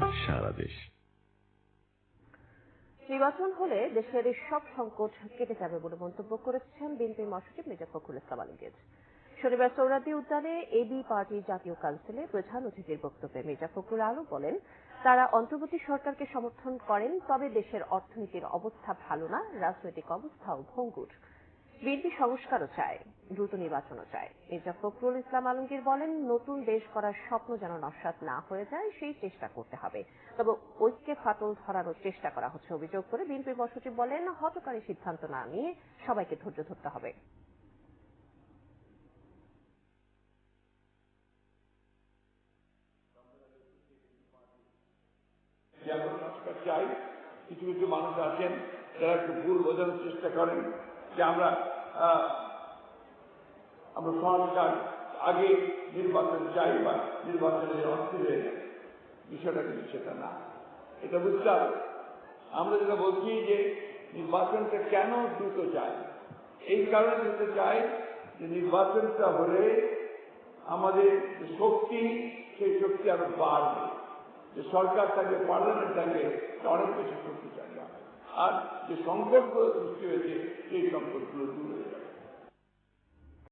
নয় সারা দেশ। নির্বাচন হলে দেশের সব সংকট কেটে যাবে বলে মন্তব্য করেছেন বিএনপির মহাসচিব মির্জা ফখরুল ইসলাম আলমগীর শনিবার সৌরাদি উদ্যানে এবি পার্টির জাতীয় কাউন্সিলে প্রধান অতিথির বক্তব্যে মির্জা ফখরুল আলম বলেন, তারা অন্তর্বর্তী সরকারকে সমর্থন করেন, তবে দেশের অর্থনীতির অবস্থা ভালো না, রাজনৈতিক অবস্থাও ভঙ্গুর। বিএনপি সংস্কারও চায়, দ্রুত নির্বাচনও চায়। মির্জা ফখরুল ইসলাম আলমগীর বলেন, নতুন দেশ করার স্বপ্ন যেন নস্বাত না হয়ে যায়, সেই চেষ্টা করতে হবে। তবে ঐক্যে ফাটল ধরানোর চেষ্টা করা হচ্ছে অভিযোগ করে বিএনপির মহাসচিব বলেন হটকারী সিদ্ধান্ত না নিয়ে সবাইকে ধৈর্য ধরতে হবে। চাই কিছু কিছু মানুষ আছেন যারা একটু ভুল বোঝানোর চেষ্টা করেন যে আমরা আমরা সংস্কার আগে নির্বাচন চাই বা নির্বাচনের অস্থির হয়ে যায় বিষয়টা কিন্তু সেটা না। এটা বুঝতে হবে। আমরা যেটা বলছি যে নির্বাচনটা কেন দ্রুত চাই এই কারণে দ্রুত চাই যে নির্বাচনটা হলে আমাদের শক্তি, সেই শক্তি আরও বাড়বে। যে সরকার থাকে পার্লামেন্ট থাকে অনেক বেশি শক্তিশালী হবে আর যে সংকটগুলো সৃষ্টি হয়েছে, সেই সংকটগুলো দূর হয়ে যাবে